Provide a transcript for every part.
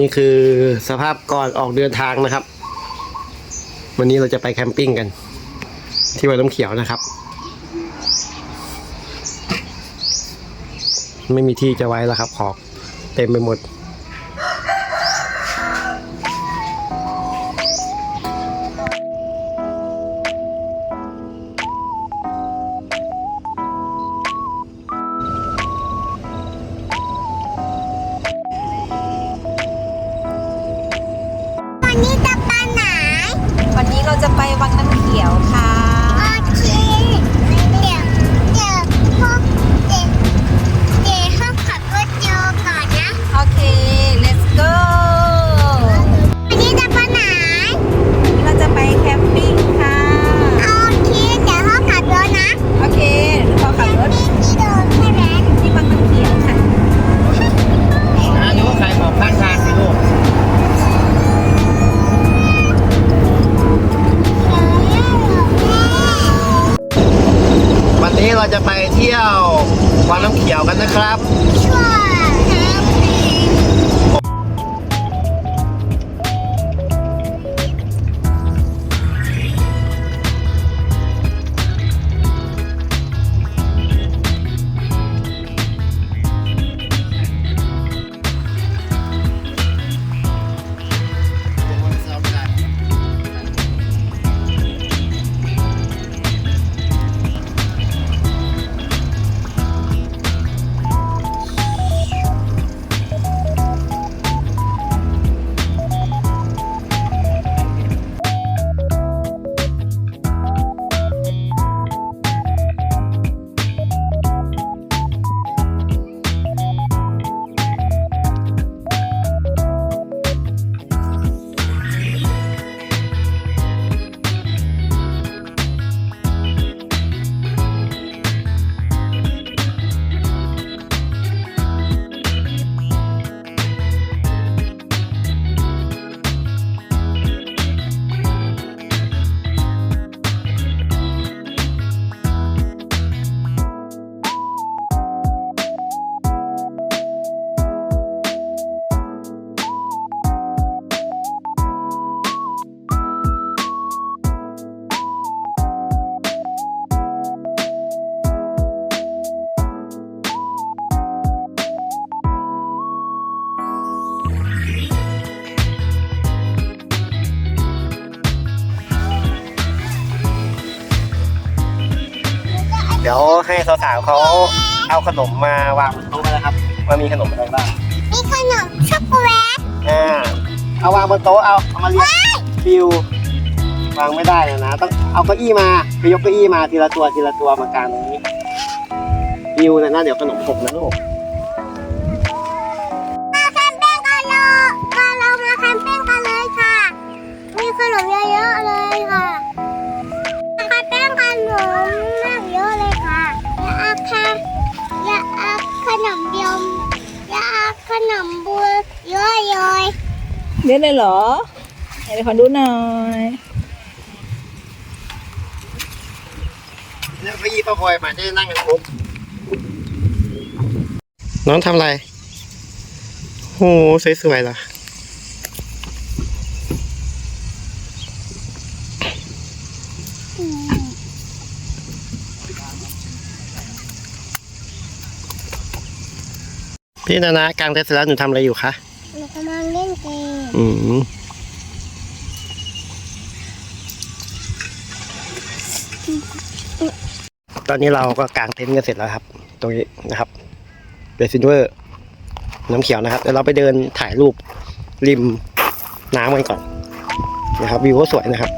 นี่คือสภาพก่อนออกเดินทางนะครับ วันนี้เราจะไปแคมปิ้งกัน ที่วัดน้ำเขียวนะครับ ไม่มีที่จะไว้แล้วครับ ของเต็มไปหมด เดี๋ยวให้สาวๆเขาเอาขนมมาวางบนโต๊ะนะครับว่ามีขนมอะไรบ้างมีขนมช็อกโกแลตอ่าเอาวางบนโต๊ะเอาเอามาเรียงฟิววางไม่ได้เลยนะต้องเอาเก้าอี้มาไปยกเก้าอี้มาทีละตัวทีละตัวมากางตรงนี้ฟิวนะนะเดี๋ยวขนมหกนะลูก อะเลยเล่นเลยเหรอไหนเดี๋ยวขอดูหน่อยแล้วเก้าอี้ป้าพลอยมาจะได้นั่งกันครบน้องทำอะไรโอ้สวยๆเหรอพี่นานะกลางเต็นท์เสร็จแล้วหนูทำอะไรอยู่คะ หนูกำลังเล่นเกม อืมตอนนี้เราก็กางเต็นท์กันเสร็จแล้วครับ ตรงนี้นะครับเบสินเวอร์ น้ำเขียวนะครับเดี๋ยวเราไปเดินถ่ายรูปริมน้ำกันก่อนนะครับวิวก็สวยนะครับ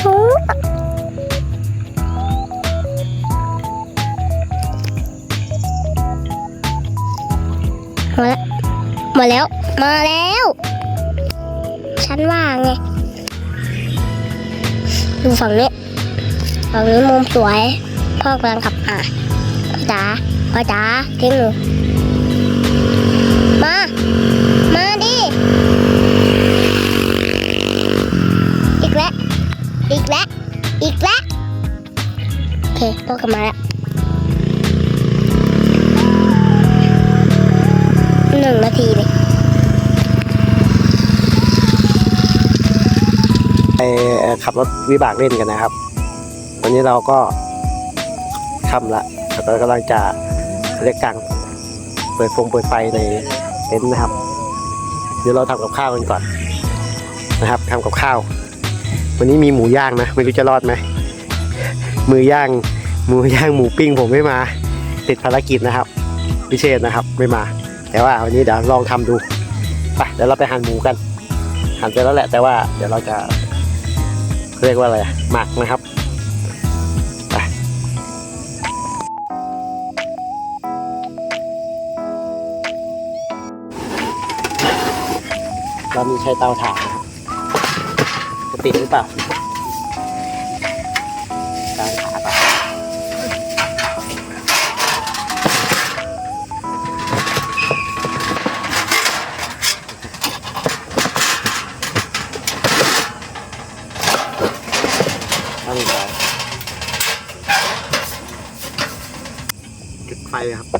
มาแล้วมาแล้ว มาแล้ว ฉันว่าไง ดูฝั่งนี้ ฝั่งนี้มุมสวย พ่อกำลังขับอะพ่อจ๋าพ่อจ๋าทิ้งหนูมา เคพ่อกลับมาแล้วหนึ่งนาทีเลยไปขับรถวิบากเล่นกันนะครับ วันนี้เราก็ค่ำละแล้วก็กำลังจะเรียกกลางเปิดฟงเปิดไฟในเต็นท์นะครับ เดี๋ยวเราทำกับข้าวกันก่อนนะครับทำกับข้าว วันนี้มีหมูย่างนะ ไม่รู้จะรอดไหมมือย่าง หมูย่างหมูปิ้งผมไม่มา ติดภารกิจนะครับ พิเศษนะครับไม่มา แต่ว่าวันนี้เดี๋ยวลองทำดูไปเดี๋ยวเราไปหั่นหมูกัน หั่นเสร็จแล้วแหละแต่ว่าเดี๋ยวเราจะเรียกว่าอะไรหมักนะครับไปเรามีใช้เตาถ่านจะติดหรือเปล่า ครับ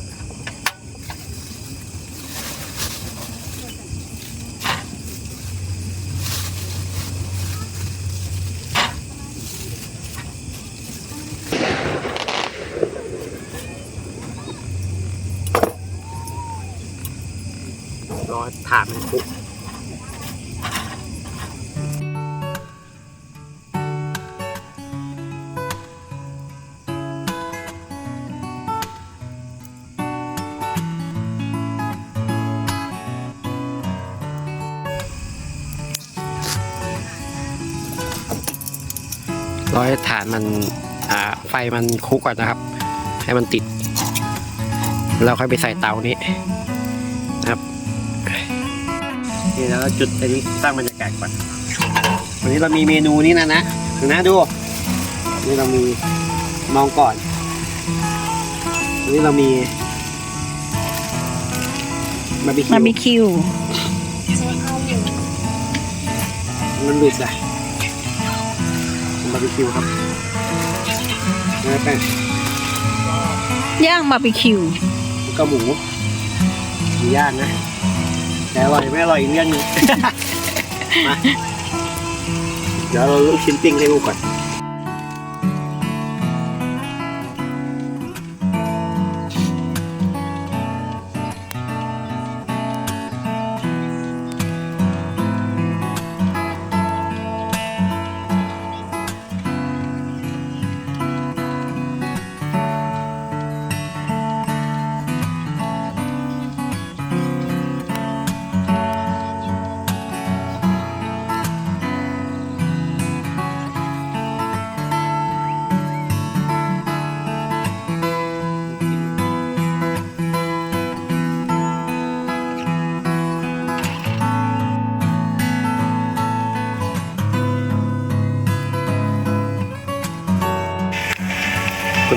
รอให้ถ่านมันอ่าไฟมันคุกก่อนนะครับ ให้มันติดแล้วค่อยไปใส่เตานี้นะครับนี่แล้วก็จุดอันนี้สร้างบรรยากาศก่อนวันนี้เรามีเมนูนี้นะนะดูนะดูนี่เรามีมองก่อนวันนี้เรามีบาร์บีคิบาวร์บีคิวมันหลุดอะ บาร์บีคิวครับแล้วแป้งย่างบาร์บีคิวแล้วก็หมูหมูย่างนะแต่อร่อยไม่อร่อยอีกเรื่องหนึง มาเดี๋ยวเราลูกชิ้นปิ้งให้ลูกก่อน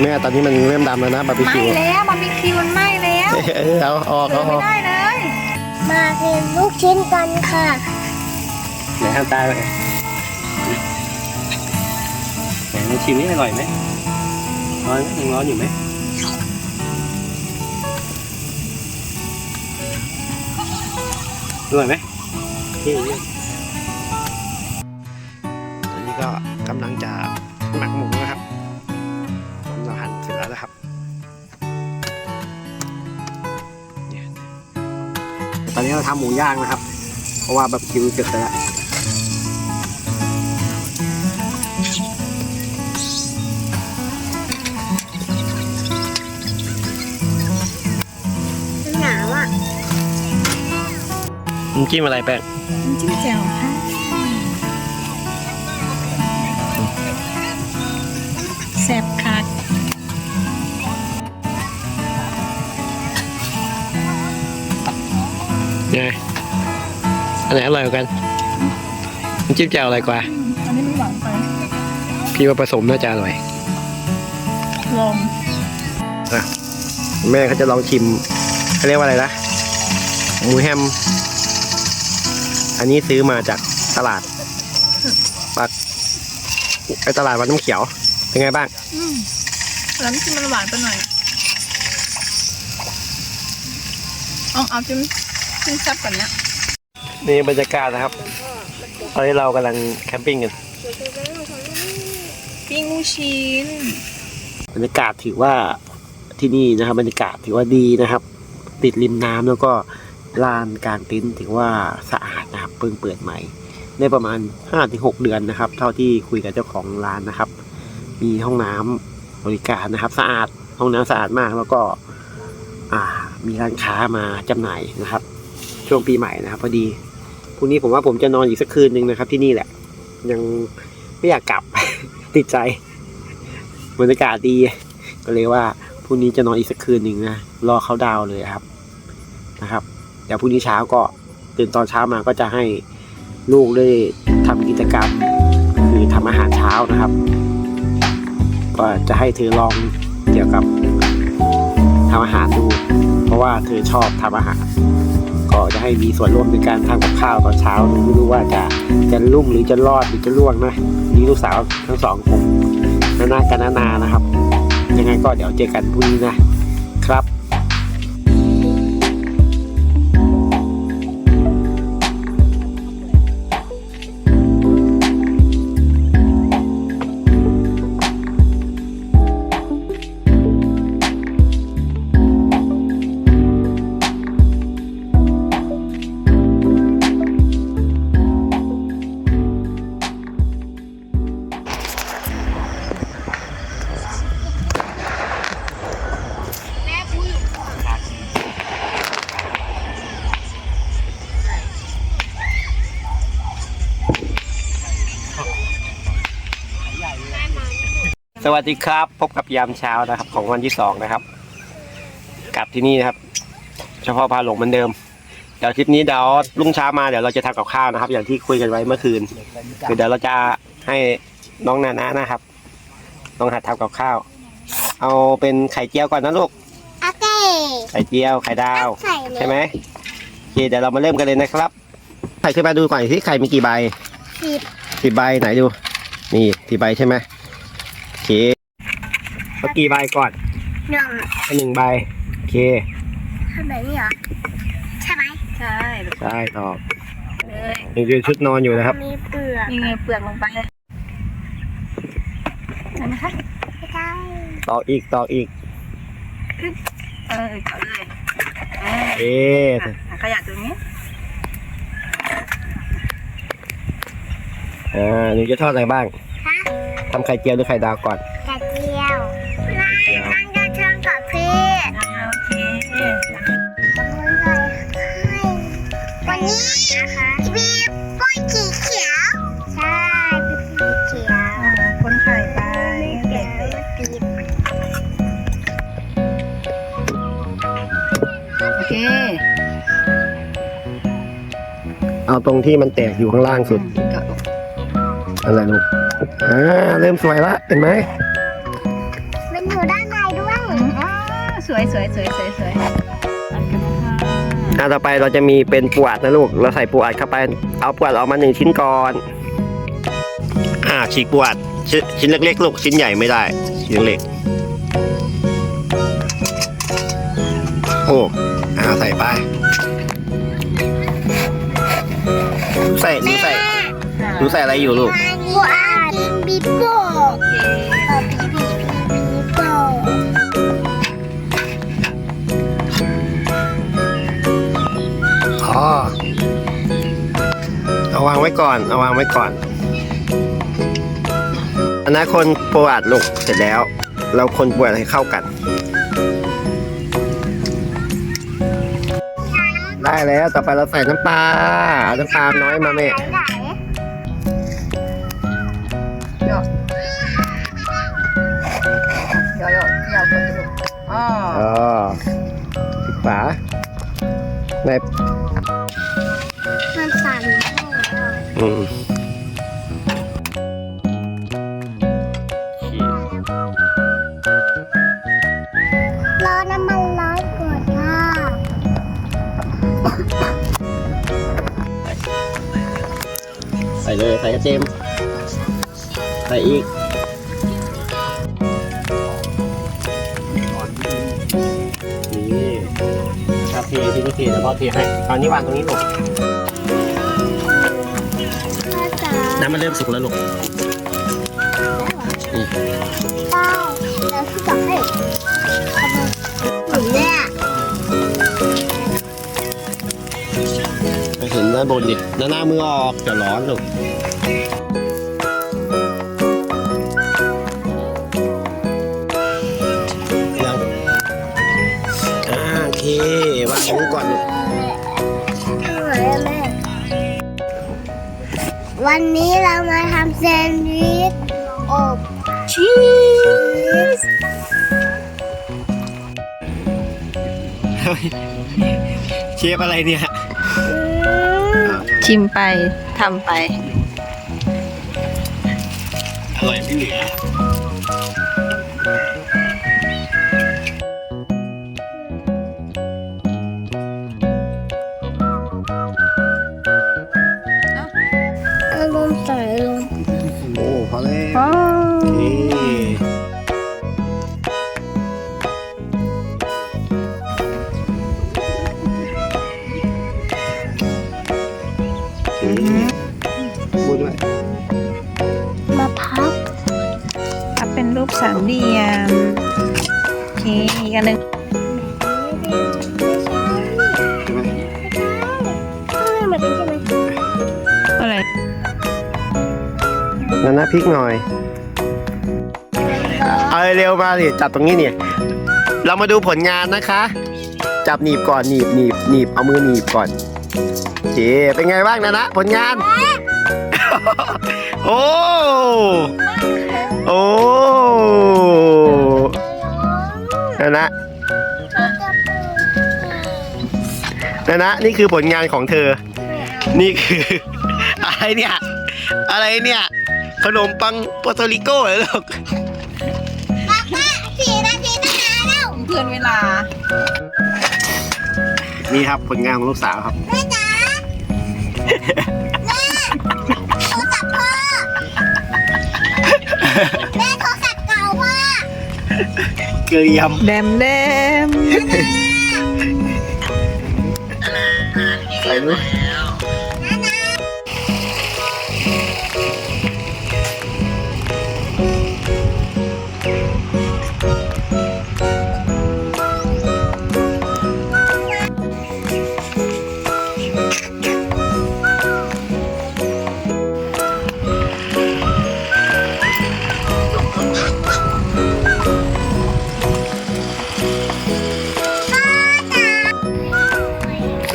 แม่ตอนนี้มันเริ่มดำแล้วนะบาร์บีไหม้คิวแล้วบาร์บีคิวมันไหม้แล้วเออเอาออกเหลืเอาออไม่อกได้เลยมากินลูกชิ้นกันค่ะไหนทำตาไปไหนในชิมนี่อร่อยไหมร้อนไหมยังร้อนอยู่ไหมอร่อยไหมนี่นี่ตอนนี้ก็กำลังจะหมักหมูนะครับ ตอนนี้เราทำหมูย่างนะครับ เพราะว่าแบบคิวเสร็จแล้วหนาว่ะน้ำจิ้มอะไรแป้งน้ำจิ้มแจ่วค่ะ ไงอันไหนอร่อยกว่ากันน้ำจิ้มแจ่วอร่อยกว่า อันนี้มันหวานไปพี่ว่าผสมน่าจะอร่อยลองแม่เขาจะลองชิมเขาเรียกว่าอะไรนะหมูแฮม อันนี้ซื้อมาจากตลาดปักไอตลาดวัดน้ำเขียว เป็นไงบ้างอืมแล้วน้ำจิ้มมันหวานไปหน่อยเอาเอาจิ้ม จิ้มแซ่บกว่านี้นี่บรรยากาศนะครับ ตอนนี้เรากำลังแคมปิ้งกันปิ้งลูกชิ้นบรรยากาศถือว่าที่นี่นะครับบรรยากาศถือว่าดีนะครับ ติดริมน้ำแล้วก็ลานกลางเต็นท์ถือว่าสะอาดนะครับเพิ่งเปิดใหม่ได้ประมาณ 5-6 เดือนนะครับ เท่าที่คุยกับเจ้าของร้านนะครับ มีห้องน้ำบริการนะครับ สะอาดห้องน้ำสะอาดมากแล้วก็ อ่า มีร้านค้ามาจำหน่ายนะครับ ช่วงปีใหม่นะครับ พอดีพรุ่งนี้ผมว่าผมจะนอนอีกสักคืนหนึ่งนะครับ ที่นี่แหละ ยังไม่อยากกลับ ติดใจบรรยากาศดี ก็เลยว่าพรุ่งนี้จะนอนอีกสักคืนหนึ่งนะรอเขาดาวเลยครับนะครับเดี๋ยวพรุ่งนี้เช้าก็ตื่นตอนเช้ามาก็จะให้ลูกได้ทำกิจกรรม คือทำอาหารเช้านะครับ ก็จะให้เธอลองเกี่ยวกับทำอาหารดู เพราะว่าเธอชอบทำอาหาร ก็จะให้มีส่วนร่วมในการทำกับข้าวตอนเช้าไม่รู้ว่าจะจะรุ่งหรือจะรอดหรือจะล่วงนะนี่ลูกสาวทั้งสองผมนานากันนานานะครับ ยังไงก็เดี๋ยวเจอกันพรุ่งนี้นะครับ สวัสดีครับ พบกับยามเช้านะครับ ของวันที่สองนะครับ กลับที่นี่นะครับ เฉพาะพาหลงเหมือนเดิม เดี๋ยวทริปนี้เดี๋ยวรุ่งเช้ามาเดี๋ยวเราจะทำกับข้าวนะครับ อย่างที่คุยกันไว้เมื่อคืนคือเดี๋ยวเราจะให้น้องนานะนะครับน้องหัดทำกับข้าว เอาเป็นไข่เจียวก่อนนะลูกโอเคไข่เจียวไข่ดาว ใส่เลยใช่ไหมโอเคเดี๋ยวเรามาเริ่มกันเลยนะครับไข่ขึ้นมาดูก่อนที่ไข่มีกี่ใบสิบสิบใบไหนดู นี่สิบใบใช่ไหมโอ เคเอากี่ใบก่อนหนึ่งอันหนึ่งใบโอเคทำแบบนี้เหรอ ใช่ไหมใช่ลูกใช่ตอบเลยยังอยู่ชุดนอนอยู่นะครับมีเปลือกยังไงเปลือกลงไปเลยใช่ไหมคะไม่ได้ตอกอีกตอกอีกเออเอาเลยเออเอ๊ะอะขยะตรงนี้อ่าหนูจะทอดอะไรบ้างฮะ ทำไข่เจียวหรือไข่ดาวก่อนกระเจียวนั่งจะเชิญกับพี่อ่าโอเควันนี้นะคะมีปุ้ยสีเขียว ใช่เป็นสีเขียวอ่าคนไข่ไปเดี๋ยวติดโอเค เอาตรงที่มันแตกอยู่ข้างล่างสุดก็ออกอะไรลูก อ่าเริ่มสวยละเห็นไหมมันอยู่ด้านในด้วยอ๋อสวยสวยสวยสวยสวยอันกันค่ะอ่าต่อไปเราจะมีเป็นปูอัดนะลูก เราใส่ปูอัดเข้าไป เอาปูอัดออกมาหนึ่งชิ้นก่อน อ่าฉีกปูอัดชิ้นชิ้นเล็กๆลูกชิ้นใหญ่ไม่ได้ ชิ้นเล็กโอ้อ่าใส่ไป ใส่หนูใส่หนูใส่อะไรอยู่ลูกบัว กินบิโป้โอเคเออบีบีบีบิโป้อ๋อเอาวางไว้ก่อน เอาวางไว้ก่อน อนนคนปูอัดลูกเสร็จแล้ว เราคนปูอัดให้เข้ากัน ได้แล้ว ต่อไปเราใส่น้ำปลาเอาน้ำปลาน้อยมาแม่ เลย ใส่กระเจมใส่อีกนี่ครับเทที่นี่เทแล้วพอเทให้เอานี้วางตรงนี้ลูกพ่อจ๋าน้ำมันเริ่มสุกแล้วลูกไานบนดิด้านหน้ามือออกจะร้อนลูกยังอ่าโอเควางตรงนี้ก่อนลูกไหนอะแม่วันนี้เรามาทำแซนด์วิชอบชีสเฮ้ยเชฟอะไรเนี่ย ชิมไปทำไป อร่อยไม่เหลืออารมณ์ใส่ลงโอ้พอแล้ว เป็นรูปสามเหลี่ยมโอเคอีกอันหนึ่งอะไรนั่นนะพริกหน่อย เอาเร็วมาดิจับตรงนี้เนี่ย เรามาดูผลงานนะคะ จับหนีบก่อนหนีบหนีบหนีบเอามือหนีบก่อนเคเป็นไงบ้างนะนะผลงาน โอ้ นะ นะนะ นี่คือผลงานของเธอ นี่คือ อะไรเนี่ย อะไรเนี่ย ขนมปังโปรโตริโก้เหรอลูกป้าป้าสี่นาทีตั้งนานแล้วเพื่อนเวลา นี่ครับผลงานของลูกสาวครับ แม่จ๋าแม่โทรศัพท์พ่อ แม่โทรศัพท์เก่าพ่อ เกลีย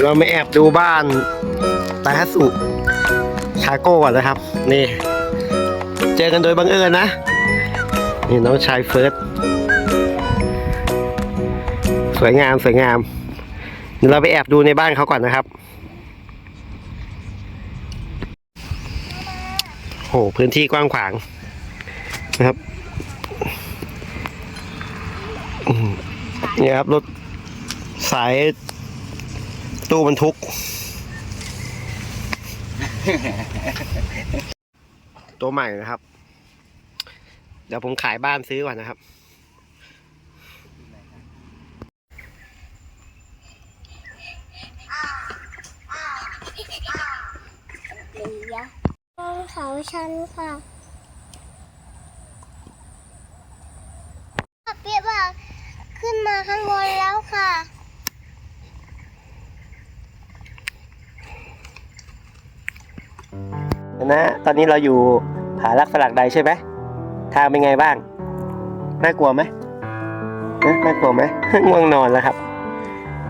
เราไม่แอบดูบ้านตาฮัสุชาโก้ก่อนนะครับ นี่ เจอกันโดยบังเอิญนะ นี่น้องชายเฟิร์สสวยงามสวยงามเดี๋ยวเราไปแอบดูในบ้านเขาก่อนนะครับโหพื้นที่กว้างขวางนะครับนี่ครับรถสาย ตู้บรรทุก ตัวใหม่นะครับ เดี๋ยวผมขายบ้านซื้อก่อนนะครับห้องเขาชั้นค่ะเปียบอกขึ้นมาข้างบนแล้วค่ะ นะตอนนี้เราอยู่ผาลักสลักใดใช่ไหมทางเป็นไงบ้าง น่ากลัวไหมนะน่ากลัวไหมง่วงนอนแล้วครับ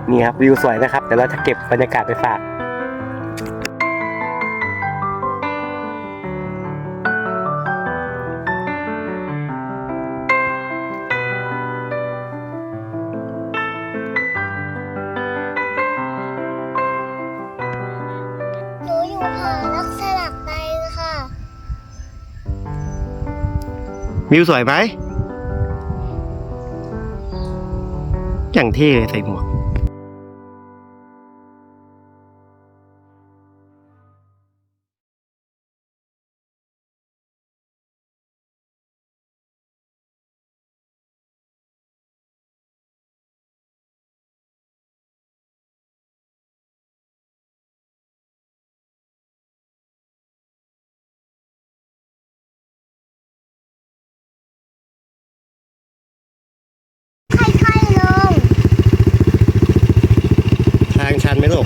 นี่ครับวิวสวยนะครับ เดี๋ยวเราจะเก็บบรรยากาศไปฝาก วิวสวยไหมอย่างเท่เลยใส่หมวก คันไหมลูก